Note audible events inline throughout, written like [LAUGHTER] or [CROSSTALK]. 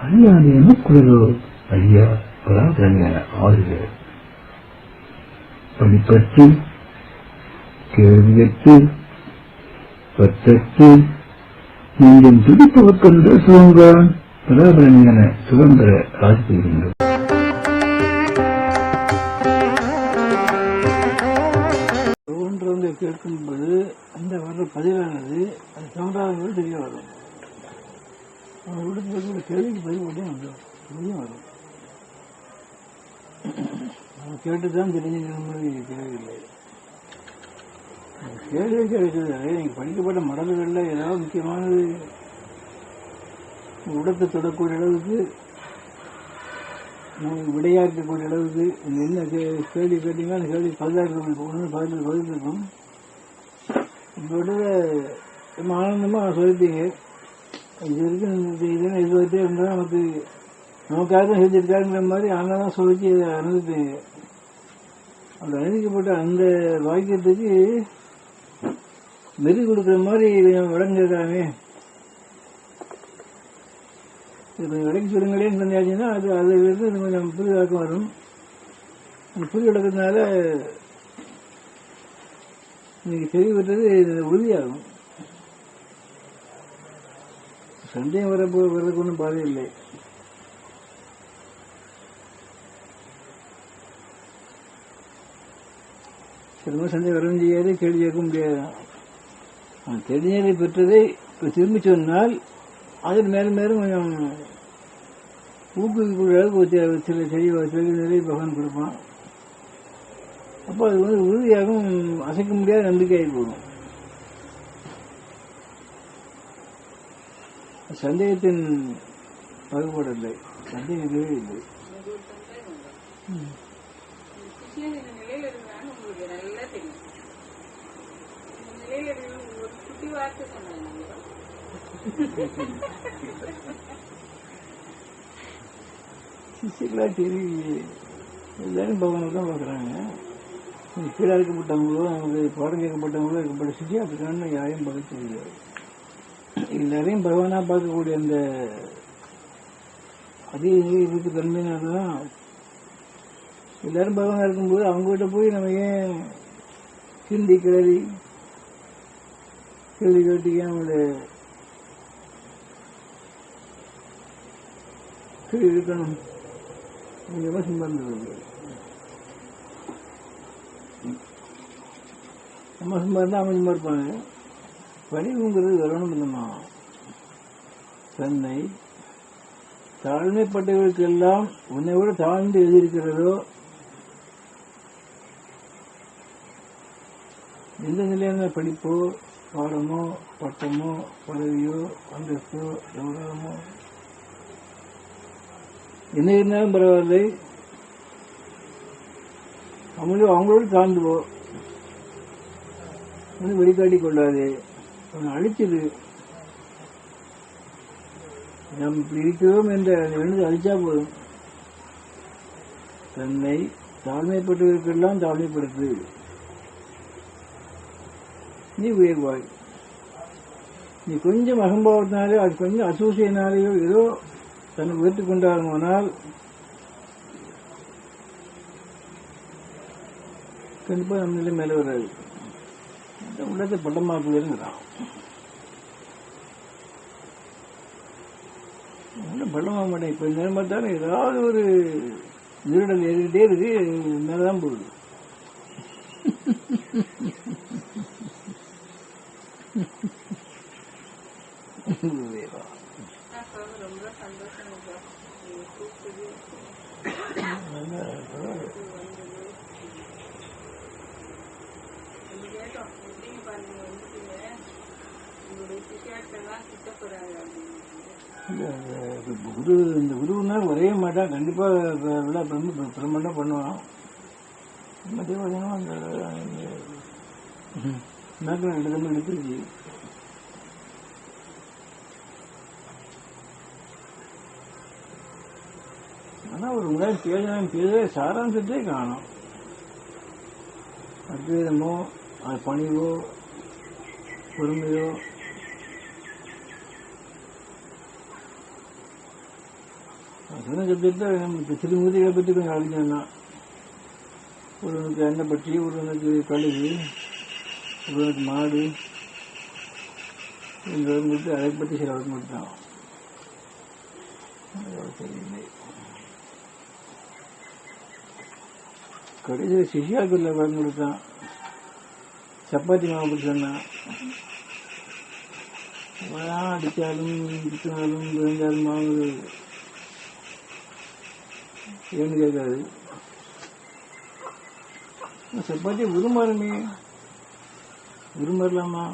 அல்லாது எனக்குள்ளதோ ஐயா பராதரங்க ஆறுக. படிப்பற்று கேள்வியற்று பற்றற்று நீங்கள் துடிப்பவர்க்கென்ற சுதந்திர பராபரங்கன சுதந்திர ஆட்சி செய்கின்றோம் ஒவ்வொன்று கேட்கும்போது அந்த வர்ற பதிலானது அது சமுதாயங்கள் தெரிய வரும். அவங்க விடுத்து கேள்விக்கு பதில் உடனே வந்துடும் வரும் நம்ம கேட்டு தான் தெரிஞ்சுக்கிற மாதிரி தேவையில்லை கேள்வி கிடைக்கிறது நீங்கள் படிக்கப்பட்ட மடல்களில் ஏதாவது முக்கியமானது உடத்தை தொடக்கூடிய அளவுக்கு நமக்கு விடையாக்கக்கூடிய அளவுக்கு என்ன கே- கேள்வி கேட்டீங்கன்னா அந்த கேள்வி பதிலாக ஒன்று பதில் பதில் இருக்கும் இதோட ஆனந்தமாக சொல்லிட்டீங்க. இது வரைக்கும் இந்த இதெல்லாம் இது வரைக்கும் இருந்தால் நமக்கு நமக்காக தான் செஞ்சிருக்காருங்கிற மாதிரி ஆனந்தம் சொல்லிச்சு இதை அனுபவிப்பீங்க அந்த அனுமதிக்கப்பட்ட அந்த வாக்கியத்துக்கு மெருகு கொடுக்குற மாதிரி கொஞ்சம் விளங்கிருக்காங்க கொஞ்சம் விளக்கி சொல்லுங்களேன்னு சொன்னாச்சுன்னா அது அதிலிருந்து இது கொஞ்சம் புது விளக்கம் வரும் அந்த புது விளக்கத்தினால இன்னைக்கு தெரிய இது உறுதியாகும் சந்தேகம் வரப்போ வர்றதுக்கு ஒன்றும் பாதை இல்லை திரும்ப சந்தேகம் வரவும் செய்யாது கேள்வி கேட்க முடியாது அவன் தெரிஞ்சதை பெற்றதை இப்போ திரும்பி சொன்னால் அதில் மேலும் மேலும் கொஞ்சம் ஊக்குவிக்கக்கூடிய அளவுக்கு சில- சில செய்தி நிறைய நிலை பகவான் கொடுப்பான் அப்போ அது வந்து உறுதியாகவும் அசைக்க முடியாத நம்பிக்கையாகி போகும் சந்தேகத்தின் பகுபாடு இல்லை சந்தேகமே இல்லை. கிருஷ்ணன் தெரியும் சிசிகளா எல்லாரும் பகவானை தான் பார்க்குறாங்க. கீழே இருக்கப்பட்டவங்களோ அவங்க பாடம் கேட்கப்பட்டவங்களோ இருக்கப்பட்ட சிட்டியாக இருக்கான்னு யாரையும் பகைச்சதில்லை எல்லாரையும் பகவானாக பார்க்கக்கூடிய அந்த அதே இருக்கு தன்மையினால தான் எல்லாரும் பகவானா இருக்கும்போது அவங்ககிட்ட போய் நம்ம ஏன் கிண்டி கிளறி கேள்வி கேட்டு ஏன் அவங்கள இருக்கணும் கொஞ்சமாக நம்ம சும்மா இருந்தால் அவங்க சும்மா இருப்பாங்க பணிவுங்கிறது வரணும் இல்லைம்மா. தன்னை தாழ்மைப்பட்டவர்களுக்கெல்லாம் உன்னை விட தாழ்ந்து எழுதியிருக்கிறதோ? எந்த நிலையான படிப்போ பாடமோ பட்டமோ பதவியோ அந்தஸ்தோ கௌரவமோ என்ன இருந்தாலும் பரவாயில்லை. அவங்களும் அவங்களோட தாழ்ந்துவோ. ஒன்றும் வெளிக்காட்டி கொள்ளாது. அவனை அழிச்சது நாம் இப்படி இருக்கிறோம் என்ற எழுந்து அழிச்சா போதும். தன்னை தாழ்மைப்பட்டவருக்கெல்லாம் தாழ்மைப்படுத்து. நீ உயர்வாய். நீ கொஞ்சம் அகம்பாவத்தினாலே அது கொஞ்சம் அசூசியினாலேயோ ஏதோ தன்னை உயர்த்தி கொண்டாருமானால் கண்டிப்பாக நம்ம நிலை மேலே வராது. இந்த உள்ளத்தை என்ன ஒன்றும் மாட்டேன் இப்போ நேரம் தானே ஏதாவது ஒரு இருடல் ஏறிக்கிட்டே இருக்கு மேலதான் போகுது குருதேவா. கிட்ட போறாங்க அப்படின்னு குரு இந்த குருன்னா ஒரே மாட்டான் கண்டிப்பாக விழா பிரம்ம பிரம்மண்டம் பண்ணுவான். மத்திய அந்த நாக்கில் ரெண்டு தம்பி எடுத்துருச்சு ஆனால் ஒரு முறை பேஜனம் பேச சாராம்சத்தே காணும். அத்வைதமோ அது பணிவோ பொறுமையோ சொன்ன சப்ஜெக்ட் நம்ம திருமூதிகளை பற்றி கொஞ்சம் அழிஞ்சோம்னா ஒருவனுக்கு எண்ணெய் பற்றி ஒருவனுக்கு கழுகு ஒருவனுக்கு மாடு எங்களுக்கு அதை பற்றி சில மட்டும் மட்டும்தான் தெரியலை கடைசியில் சிஷியாக்குள்ள படம் கொடுத்தான் சப்பாத்தி மாவு சொன்னான் அடித்தாலும் திட்டினாலும் விழுந்தாலும் மாவு ஏன்னு கேட்காது சப்பாத்தி உருமாறுமே உருமாறலாமா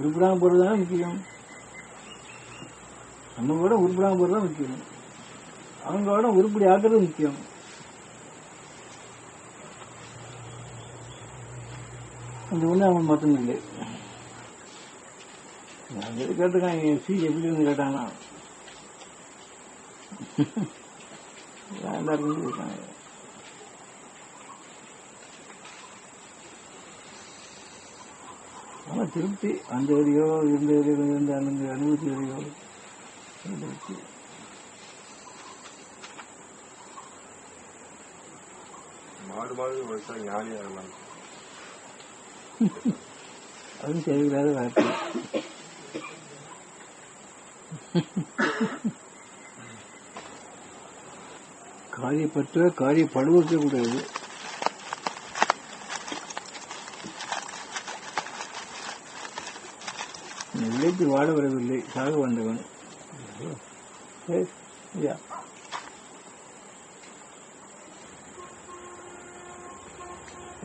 உருப்படாம போறது முக்கியம். நம்ம கூட உருப்படாம போறது தான் முக்கியம். அவங்க கூட உருப்படி ஆக்குறது முக்கியம். அந்த ஒண்ணு அவன் மட்டும் இல்லை. நான் கேட்டிருக்கான்? என் ஃபீ எப்படி இருந்து கேட்டானா? எல்லாருக்கும் இருக்காங்க ஆனா திருப்தி அந்த வரையோ இருந்த வரையோ இருந்த அந்த அனுபவத்தி வரையோ திருப்தி மாடு மாதிரி உழைச்சா ஞானியா இருக்கலாம் அதுவும் தேவையில்லாத வார்த்தை. காரியப்பற்ற காரியப்படுவதே கூடாது நிலைத்து வாழ வரவில்லை சாக வந்தவன்.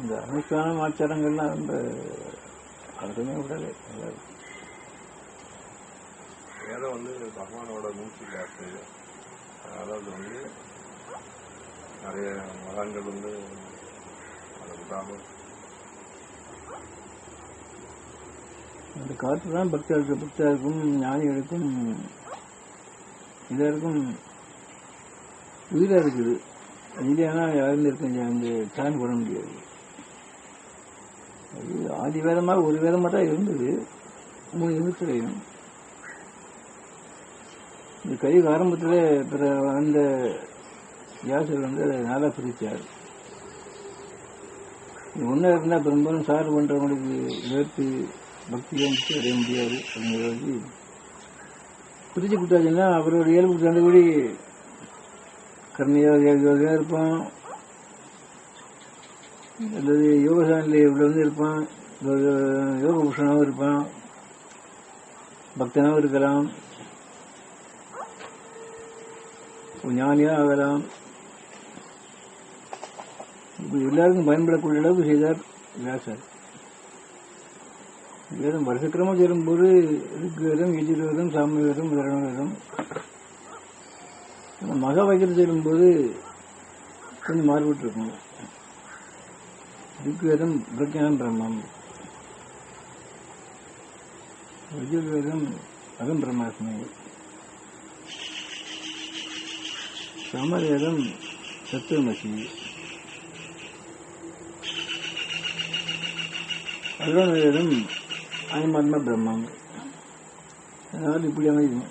இந்த அனுஷ்டானம் ஆச்சாரங்கள்லாம் ரொம்ப அதுக்குமே விடலை. வேதம் வந்து பகவானோட மூச்சு காத்து அதாவது வந்து நிறைய மகான்கள் வந்து அதை விடாமல் அந்த காற்று தான் பக்தர்களுக்கு பக்தருக்கும் ஞானிகளுக்கும் எல்லாருக்கும் உயிராக இருக்குது. இல்லைன்னா யாரும் இருக்க அந்த டான் போட முடியாது. அது ஆதி வேதமாக ஒரு வேதமாக தான் இருந்தது. மூணு இருந்துச்சுலையும். இந்த கலியுக ஆரம்பத்தில் பிற அந்த வியாசர் வந்து அதை நல்லா பிரித்தார் ஒன்றா இருந்தால் பெரும்பாலும் சார் பண்ணுறவங்களுக்கு வேர்த்து பக்தியை முக்தி அடைய முடியாது. அப்படிங்கிறது பிரிச்சு கொடுத்தாச்சுன்னா அவரோட இயல்புக்கு தகுந்தபடி கர்மயோக யோகியாக இருப்பான். அல்லது யோகசானிலே இவ்வளோ வந்து இருப்பான். யோக- புஷனாகவும் புருஷனாகவும் இருப்பான். பக்தனாகவும் இருக்கலாம். ஞானியாக ஆகலாம். எல்லாருக்கும் பயன்படக்கூடிய அளவு செய்தார் வியாசர் வேதம் வருஷக்கிரமம் சேரும்போது ரிக்வேதம் எஜுர்வேதம் சாமவேதம் தரணவேதம் மக வைக்கிற சேரும்போது கொஞ்சம் மாறுபட்டு இருக்கும் ரிக்வேதம் பிரஜானம் பிரம்மம். யஜுர்வேதம் அகம் பிரம்மாஸ்மி சமவேதம் சத்துவமசி அருணவேதம் அயமாத்மா பிரம்மம். அதனால் இப்படி அமைக்கும்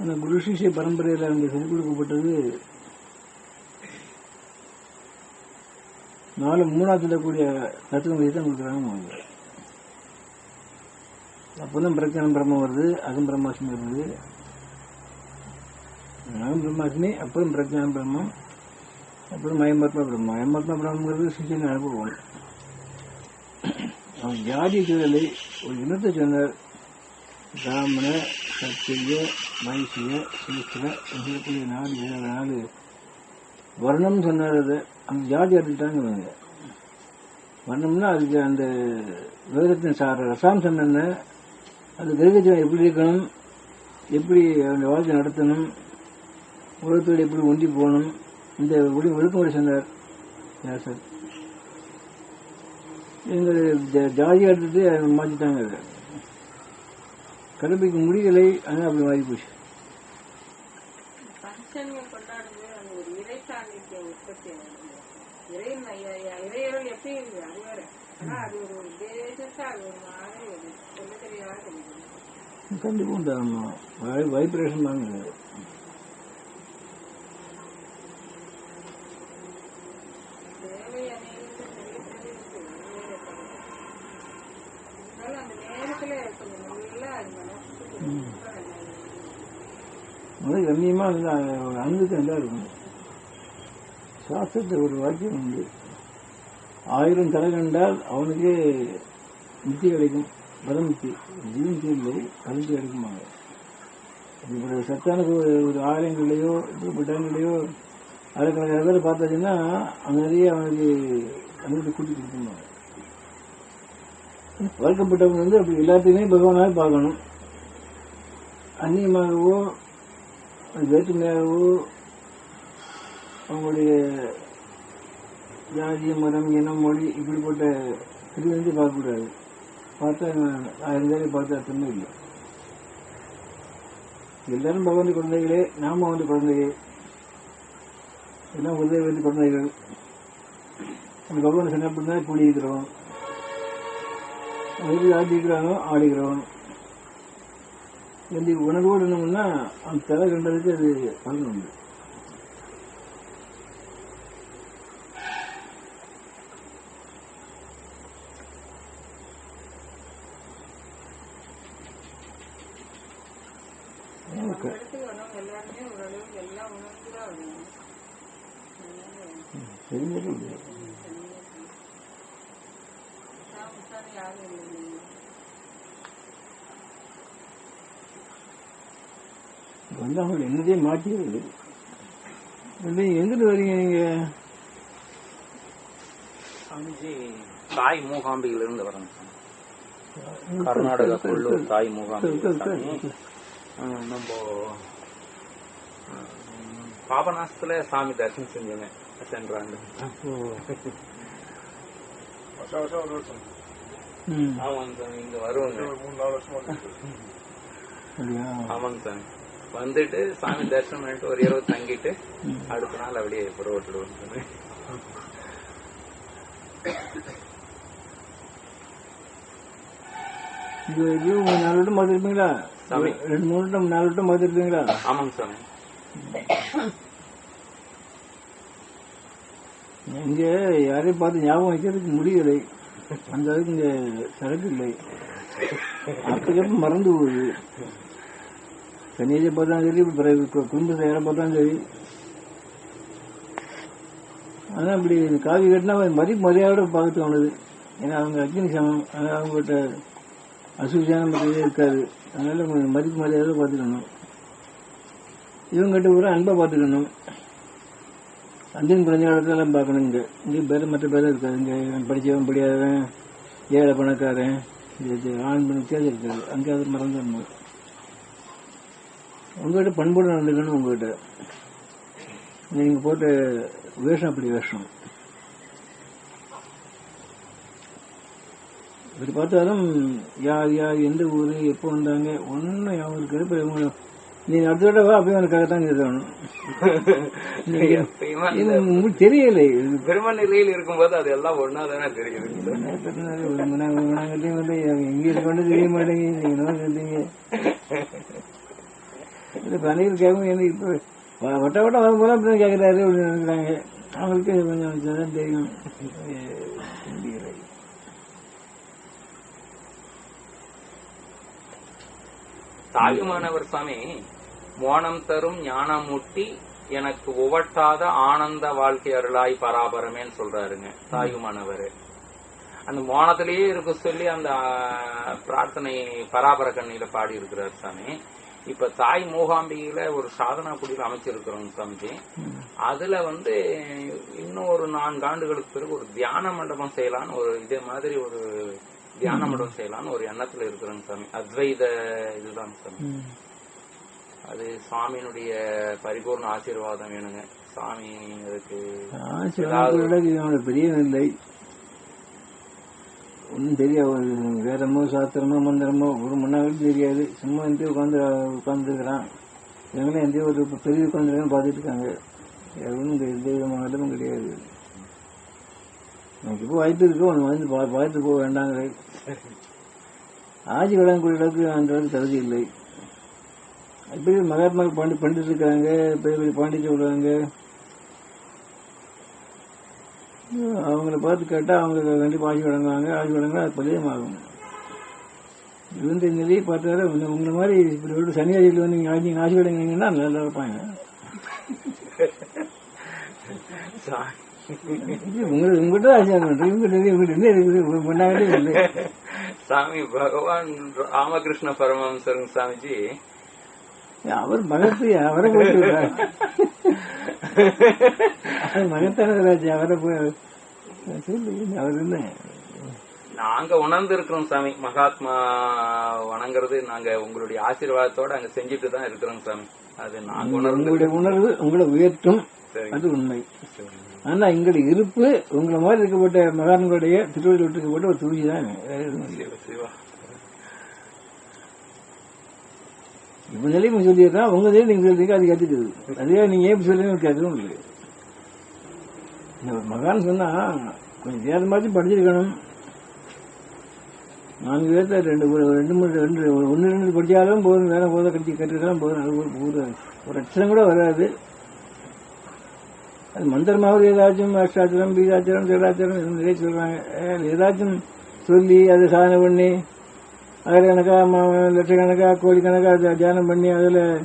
அந்த குரு சிஷ்ய பரம்பரையில் அங்கே சொல்லிக் கொடுக்கப்பட்டது நாலு மூணாவது கூடிய தத்துவம் தான் கொடுக்குறாங்க அவங்க அப்போதான் பிரச்சனை பிரம்மம் வருது அகம் பிரம்மாஸ்மி வருது. அகம் பிரம்மாஸ்மி அப்புறம் பிரச்சனை பிரம்மம். அப்புறம் மயமாத்மா பிரம்மம் மயமாத்மா பிரம்மங்கிறது சிஷியன் அனுபவம் அவன் ஜாதி சூழலை ஒரு இனத்தை சொன்னார் பிராமண சத்திரிய மைசிய சீஸ்வர சொல்லக்கூடிய நாலு ஏழு நாலு வர்ணம் சொன்னார் அது அந்த ஜாதி எடுத்துட்டாங்க இவங்க பண்ணோம்னா அதுக்கு அந்த வேதத்தின் சார ரசாம்சம் என்ன அது கிரகஜம் எப்படி இருக்கணும் எப்படி அந்த வாழ்க்கை நடத்தணும் உலகத்தோடு எப்படி ஒன்றி போகணும் இந்த ஒளி ஒழுக்கமுறை சொன்னார். வியாசர் எங்கள் ஜ- ஜாதி எடுத்துட்டு அதை மாற்றிட்டாங்க அதை. கடைபிடிக்க முடியலை ஆனால் அப்படி மாறி போச்சு பஞ்சன்கள் கொண்டாடுறது அது ஒரு இறை சாநித்திய உற்பத்தி ஆகுது. இறை இறையர்கள் எப்படி இருக்குது அது வேற ஆனா அது ஒரு உத்தேசத்தா அது ஒரு மாதிரி ஒரு சொல்ல தெரியாத தெரியுது கண்டிப்பாக உண்டாகணும் வைப்ரேஷன் தாங்க தேவை அநேகத்தில் நிறைய பேர் இருக்கு. இருந்தாலும் அந்த நேரத்துல கொஞ்சம் நல்லா அது மனசுக்கு ரொம்ப நல்லா இருக்கு. அதிகமாக இருந்தால் ஒரு அன்புக்கு நல்லா இருக்கும். சாஸ்திரத்தில் ஒரு வாக்கியம் உண்டு. ஆயிரம் தலை கண்டால் அவனுக்கு முத்தி கிடைக்கும். பதமுத்தி ஜீவன்தி இல்லை கல்வி கிடைக்குமாங்க இப்படி சத்தான ஒரு ஆலயங்களையோ ஆலயங்கள்லையோ இப்படிப்பட்ட பேர் பார்த்தாச்சுன்னா அங்கே நிறைய அவனுக்கு அனுமதி கூட்டி கொடுக்குமாங்க வளர்க்கப்பட்டவங்க வந்து அப்படி எல்லாத்தையுமே பகவானாக பார்க்கணும். அந்நியமாகவோ அது வேற்றுமையாகவோ அவங்களுடைய ஜாதி மதம் இனம் மொழி இப்படிப்பட்ட இது வந்து பார்க்கக்கூடாது. பார்த்தா ஆயிரம் பேரை பார்த்து அர்த்தமே இல்லை. எல்லாரும் பகவான் குழந்தைகளே நாம வந்து குழந்தைகள். எல்லாம் உதவி வந்து குழந்தைகள். அந்த பகவான் சொன்ன அப்படின்னா கூடியிருக்கிறோம். எப்படி ஆடிக்கிறானோ ஆடுகிறோம். என்று உணர்வோடு இருந்தோம்னா அந்த தலை கண்டதுக்கு அது பலன் உண்டு நம்ம இடத்துக்கு வரவங்க எல்லாருமே ஓரளவுக்கு எல்லாம் உணர்ந்துதான் வரணும் அதனால தெரிஞ்சது இல்லை. சாமி சாமி யாரும் இல்லை வந்து வந்து எங்கிட்டு வரீங்க நீங்க? சாமிஜி தாய் மூகாம்பியிலிருந்து வரேன் கர்நாடகா கொள்ளூர் தாய் ஹம், நம்ம பாபநாசத்துல சாமி தரிசனம் செஞ்சோங்க சென்ற ஆண்டு அப்போ வருஷம் வருஷம் ஒரு வருஷம். ஆமாங்க சாமி இங்க வருவாங்க. ஒரு மூணு நாலு வருஷமா ஆமாங்க சாமி. வந்துட்டு சாமி தரிசனம் பண்ணிட்டு ஒரு இரவு தங்கிட்டு. அடுத்த நாள் அப்படியே புறப்பட்டுடுவோம் சாமி இது நாலு வட்டம் பார்த்துருப்பீங்களா? சாமி. ரெண்டு மூணு வட்டம் நாலு வட்டம் பார்த்துருப்பீங்களா? ஆமாங்க சாமி. இங்க யாரையும் பார்த்து ஞாபகம் வைக்கிறதுக்கு முடியலை. அந்த அளவுக்கு இங்க சரக்கு இல்லை. அப்பக்கப்ப மறந்து போகுது. கன்னியாஜை பார்த்தாலும் சரி பிறகு கு- குடும்ப சேர பார்த்தாலும் சரி ஆனால் இப்படி காவி கட்டினா மதிப்பு மரியாதையோட பார்க்க தோணுது ஏன்னா அவங்க அக்னி சமம். அதனால் அவங்ககிட்ட அசுவிசான மரியாதை இருக்காது. அதனால கொஞ்சம் மதிப்பு மரியாதை பார்த்துக்கணும். இவங்ககிட்ட கூட அன்பை பார்த்துக்கணும். அஞ்சன் குழந்தை இடத்துலலாம் பார்க்கணும் இங்கே. இங்கே பேர் மற்ற பேர் இருக்காது. இங்கே படித்தவன் படியாதவன் ஏழை பணக்காரன் இது ஆண் பெண் தேர்தல் இருக்காது. அங்கே அது மறந்துடணும். உங்ககிட்ட பண்போடு நடந்துக்கணும் உங்ககிட்ட நீங்கள் போட்ட வேஷம் அப்படி வேஷம் இப்படி பார்த்தாலும் யார் யார் எந்த ஊர் எப்போ வந்தாங்க ஒன்றும் ஞாபகம் இருக்காது இப்போ இவங்க நீ அடுத்த தடவை அப்பயும் எனக்காகத்தான் இருக்கணும் தெரியலை இது பிரம்ம நிலையில் இருக்கும்போது அது எல்லாம் ஒன்னா தானே தெரியுது நாங்கிட்டையும் வந்து எங்க இருக்கணும் தெரிய மாட்டேங்குது நீங்க என்ன சொல்றீங்க கேட்கும் எனக்கு இப்போ வட்ட வட்ட வரும் போல அப்படி கேட்குறாரு அப்படின்னு நினைக்கிறாங்க. அவங்களுக்கு கொஞ்சம் தான் தெரியும். தாயுமானவர் சாமி மோனம் தரும் ஞானமூட்டி எனக்கு உவட்டாத ஆனந்த வாழ்க்கை அருளாய் பராபரமேன்னு சொல்றாருங்க தாயுமானவர். அந்த மோனத்திலேயே இருக்க சொல்லி அந்த பிரார்த்தனை பராபர கண்ணியில பாடி இருக்கிறார் சாமி இப்ப தாய் மூகாம்பிகையில ஒரு சாதனா குடியில் அமைச்சிருக்கிறோம் சாமிஜி. அதுல வந்து இன்னும் ஒரு நான்கு ஆண்டுகளுக்கு பிறகு ஒரு தியான மண்டபம் செய்யலாம்னு ஒரு இதே மாதிரி ஒரு தியான மண்டபம் செய்யலாம்னு ஒரு எண்ணத்துல இருக்கிறோங்க சாமி. அத்வைத இதுதான் சாமி. அது சுவாமியினுடைய பரிபூர்ண ஆசீர்வாதம் வேணுங்க. சாமி அதுக்கு பெரிய இல்லை. ஒன்றும் தெரியாது. வேதமோ சாஸ்திரமோ மந்திரமோ ஒரு மண்ணாவது தெரியாது. சும்மா எந்த உட்காந்து உட்காந்துருக்கிறான் இவங்களும் எந்த ஒரு பெரிய உட்காந்துருக்கான்னு பார்த்துட்டு இருக்காங்க ஒன்றும் எந்த விதமான இடமும் கிடையாது. நமக்கு இப்போ வாய்ப்பு இருக்கு ஒன்று வந்து பா- பார்த்து போக வேண்டாங்க ஆட்சி வழங்கக்கூடிய அளவுக்கு அந்த அளவுக்கு தகுதி இல்லை. அப்படி மகாத்மா பாண்டி பண்டிட்டு இருக்காங்க பெரிய பெரிய பாண்டிச்சு விடுறாங்க அவங்கள பார்த்து கேட்டா அவங்க கண்டிப்பா ஆட்சி வழங்குவாங்க. ஆட்சி வழங்கினா அது பலியமாகும் இருந்த நிலையை பார்த்தாரு உங்க- உங்களை மாதிரி இப்படி ஒரு சன்னியாசிகள் வந்து நீங்க ஆட்சி ஆட்சி வழங்கினீங்கன்னா நல்லா இருப்பாங்க. உங்களுக்கு உங்கள்கிட்ட வாங்கணும் உங்கள்கிட்ட உங்கள்கிட்ட இருக்குது முன்னாடி இல்லை. சாமி பகவான் ராமகிருஷ்ண பரமஹம்சருங்க சாமிஜி அவர் மகத்து அவரை போயிட்டு விடுறாரு. அது மகத்தான ராஜா அவரை போய் சொல்லு அவர் என்ன? நாங்க உணர்ந்து இருக்கிறோம் சாமி. மகாத்மா வணங்குறது நாங்க உங்களுடைய ஆசீர்வாதத்தோட அங்க செஞ்சுட்டு தான் இருக்கிறோம் சாமி. அது நாங்க உங்களுடைய உணர்வு உங்களை உயர்த்தும். அது உண்மை. ஆனா எங்களுடைய இருப்பு உங்களை மாதிரி இருக்கப்பட்ட மகான்களுடைய திருவள்ளுவர் விட்டுக்கப்பட்ட ஒரு தூசி தான். வேற எதுவும் இப்ப நிலைமை சொல்லிடுறா உங்க நீங்க சொல்றீங்க அது கத்துக்குது அதே நீங்க ஏன் சொல்லுங்க கேட்கணும் இல்லை இந்த மகான் சொன்னா கொஞ்சம் வேற மாதிரி படிச்சிருக்கணும். நான்கு பேர்த்த ரெண்டு ரெண்டு மூணு ரெண்டு ஒன்று ரெண்டு படிச்சாலும் போதும் வேலை போதும் கட்டி கட்டிருக்கலாம் போதும் அது ஒரு ஒரு ஒரு அச்சரம் கூட வராது. அது மந்திரமாவது ஏதாச்சும் அஷ்டாச்சரம் பீதாச்சரம் ஜடாச்சரம் இது நிறைய சொல்றாங்க. ஏதாச்சும் சொல்லி அதை சாதனை பண்ணி ஆயிரக்கணக்கா ம- லட்சக்கணக்கா கோடிக்கணக்கா அதை தியானம் பண்ணி அதில்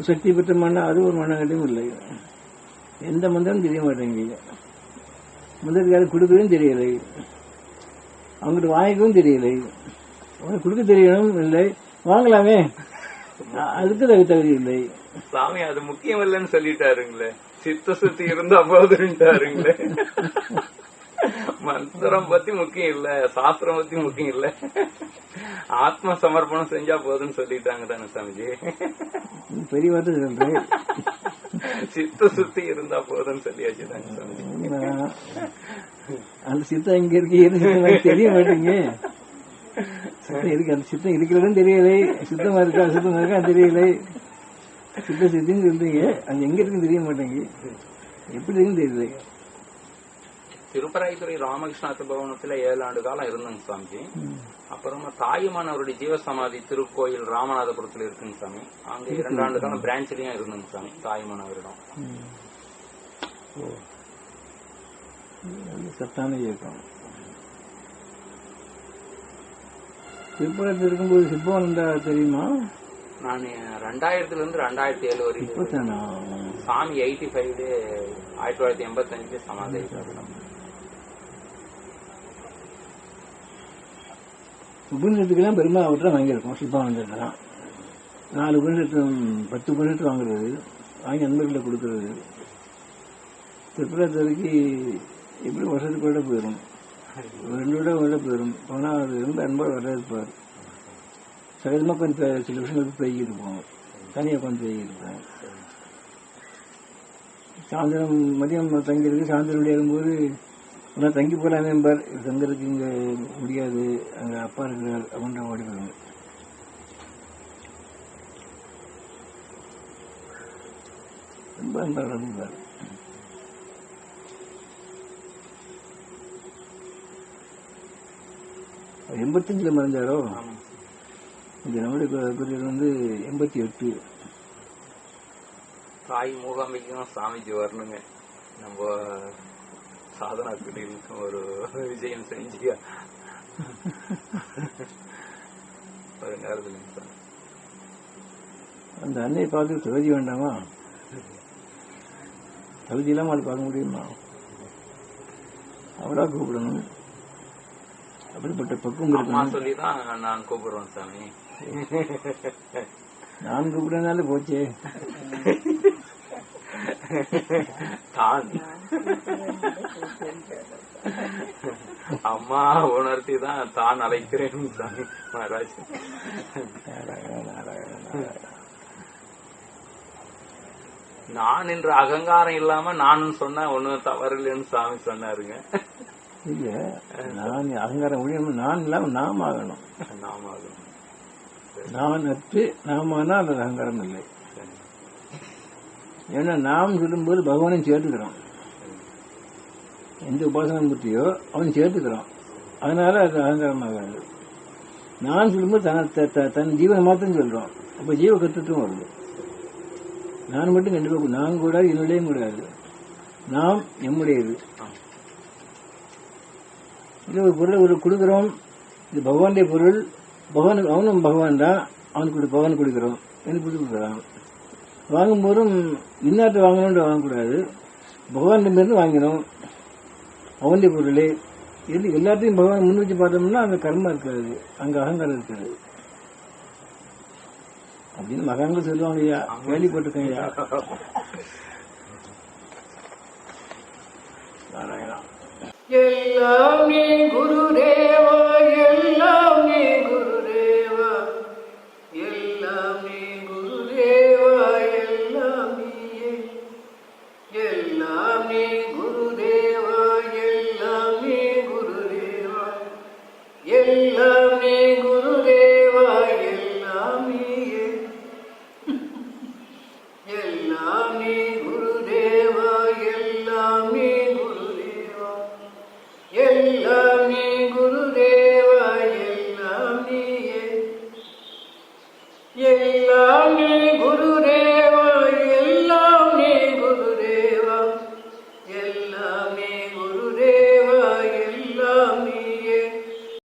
சக்தி பெற்ற மண்ணா அது ஒரு மண்ணங்கட்டும் இல்லை. எந்த மந்திரம் தெரிய மாட்டேங்குது. மந்திரத்துக்காரர் கொடுக்கவும் தெரியலை. அவங்ககிட்ட வாங்கிக்கவும் தெரியலை. அவங்க கொடுக்க தெரியணும் இல்லை. வாங்கலாமே. அதுக்கு தகு தகுதி இல்லை. சாமி அது முக்கியம் இல்லைன்னு சொல்லிட்டாருங்களே. சித்த சுத்தி இருந்தா போதுன்ட்டாருங்களே மந்திரம் பத்தி முக்கியம் இல்ல சாஸ்திரம் பத்தி முக்கியம் இல்ல. ஆத்ம சமர்ப்பணம் செஞ்சா போதும்னு சொல்லிட்டாங்க தானே சாமிஜி? பெரிய சித்த சுத்தி இருந்தா போதும்னு சொல்லியாச்சு தாங்க சாமிஜி? அந்த சித்தம் இங்க இருக்கு தெரிய மாட்டேங்க சித்தம் இருக்கு அந்த சித்தம் இருக்கிறதும் தெரியலை. சித்தமா இருக்கா சித்தமா இருக்கா தெரியலை. சித்த சித்தின்னு சொல்றீங்க அது எங்க இருக்குன்னு தெரிய மாட்டேங்க எப்படி இருக்குன்னு தெரியல. திருப்பராய்த்துறை ராமகிருஷ்ணாத்த பவனத்துல ஏழு ஆண்டு காலம் இருந்தாங்க சாமிஜி அப்புறமா தாயுமானவருடைய ஜீவசமாதி திருக்கோயில் ராமநாதபுரத்துல இருக்குங்க சாமி. அங்க இரண்டு ஆண்டு காலம் பிரான்ச்லயும் இருந்தாங்க சாமி தாயுமானவரிடம். சத்தான இயக்கம். திருப்பரத்தில் இருக்கும்போது சிப்பானந்தா தெரியுமா? நான் ரெண்டாயிரத்துல இருந்து ரெண்டாயிரத்தி ஏழு வரைக்கும் சாமி எயிட்டி ஃபைவ்ல ஆயிரத்தி தொள்ளாயிரத்தி எண்பத்தஞ்சு சமாதி. உபநிஷத்துக்கெல்லாம் பெருமை அவர்கிட்ட வாங்கியிருக்கோம். சிப்பானந்தர் தான் நாலு உபநிஷத்து பத்து உபநிஷத்து வாங்குறது வாங்கி நண்பர்களை கொடுக்கறது. திருப்பரத்துக்கு எப்படி வருஷத்துக்கு விட போயிடும். ஒரு ரெண்டு விட விட போயிடும். ஆனால் அது ரொம்ப அன்பாக வரவேற்பார். சகஜமாக கொஞ்சம் சில விஷயங்களுக்கு பெய்யிருப்போம் தனியாக கொஞ்சம் பெய்யிருப்போம் சாயந்தரம் மதியம் தங்கியிருக்கு சாயந்தரம் ஏறும்போது உன்னை தங்கி போகலாமே என்பார். தங்கறதுக்கு இங்க முடியாது. அங்க அப்பா இருக்கிறார். அப்படின்ற ஓடி வருவாங்க ரொம்ப அன்பார் நடந்துப்பார் எண்பத்தஞ்சுல மறைஞ்சாரோ? இந்த நம்முடைய குறியீடு வந்து எண்பத்தி எட்டு தாய் மூகாம்பிக்கும் சாமிஜி வரணுங்க. நம்ம சாதனா குடிலுக்கு ஒரு விஜயம் செஞ்சு வருங்காலத்துல. அந்த அன்னையை பார்த்து தகுதி வேண்டாமா? தகுதி இல்லாம அது பார்க்க முடியுமா? அவளா கூப்பிடணும். அப்படிப்பட்ட பக்குவம் அம்மா இருக்கணும் சொல்லிதான் நான் கூப்பிடுறேன் சாமி. நான் கூப்பிட்டனால போச்சே. [LAUGHS] தான். அம்மா உணர்த்தி தான் தான் அழைக்கிறேன் சாமி. மகாராஜ். நான் என்ற அகங்காரம் இல்லாம நானும் சொன்னா ஒண்ணும் தவறு இல்லைன்னு சாமி சொன்னாருங்க. இல்ல நான் அகங்காரம் முடியணும் நான் இல்லாம நாம் ஆகணும். நாம அது நான் அற்று நாமானா அது அகங்காரம் இல்லை. ஏன்னா நாம் சொல்லும்போது பகவானையும் சேர்த்துக்கிறோம். எந்த உபாசனை மூர்த்தியோ அவன் சேர்த்துக்கிறான் அதனால அது அகங்காரமாகாது. நான் சொல்லும்போது தன த- த- தன் ஜீவனை மாத்திரம் சொல்றோம். அப்ப ஜீவ கத்துவம் வருது. நான் மட்டும் கண்டிப்பாக நான் கூடாது என்னுடையும் கூடாது நாம் எம்முடையது இது ஒரு பொருளை ஒரு கொடுக்குறோம். இது பகவானுடைய பொருள். பகவானுக்கு அவனும் பகவான் தான். அவனுக்கு பகவான் கொடுக்குறோம். எனக்கு கொடுத்து கொடுக்குறான் வாங்கும்போதும் இன்னாட்டு வாங்கணும்னு வாங்கக்கூடாது. பகவான் இருந்து வாங்கினோம். அவனுடைய பொருளே. இது எல்லாத்தையும் பகவான் முன் வச்சு பார்த்தோம்னா அங்க கர்மா இருக்காது. அங்க அகங்காரம் இருக்காது. அப்படின்னு மகான்கள் சொல்லுவாங்க ஐயா கேள்விப்பட்டிருக்கேன் ஐயா. எல்லாம் நீ குருதேவா எல்லாம் நீ குருதேவா. எல்லாம் நீ